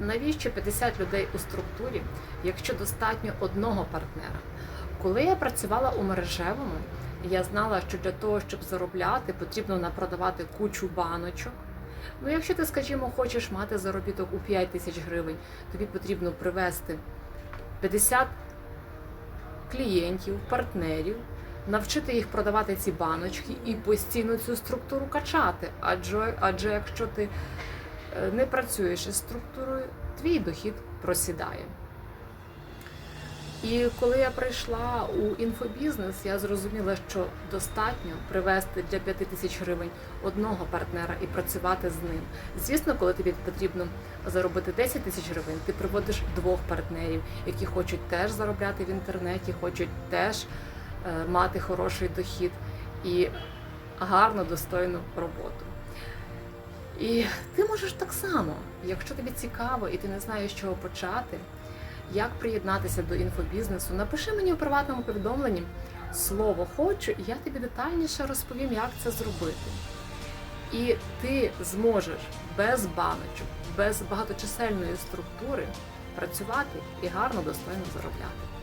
Навіщо 50 людей у структурі, якщо достатньо одного партнера? Коли я працювала у мережевому, я знала, що для того, щоб заробляти, потрібно напродавати кучу баночок. Ну, якщо ти, скажімо, хочеш мати заробіток у 5 тисяч гривень, тобі потрібно привести 50 клієнтів, партнерів, навчити їх продавати ці баночки і постійно цю структуру качати. Адже, адже якщо ти не працюєш із структурою, твій дохід просідає. І коли я прийшла у інфобізнес, я зрозуміла, що достатньо привести для 5 тисяч гривень одного партнера і працювати з ним. Звісно, коли тобі потрібно заробити 10 тисяч гривень, ти приводиш двох партнерів, які хочуть теж заробляти в інтернеті, хочуть теж е, мати хороший дохід і гарну, достойну роботу. І ти можеш так само, якщо тобі цікаво і ти не знаєш, з чого почати, як приєднатися до інфобізнесу, напиши мені у приватному повідомленні слово хочу, і я тобі детальніше розповім, як це зробити. І ти зможеш без баночок, без багаточисельної структури працювати і гарно достойно заробляти.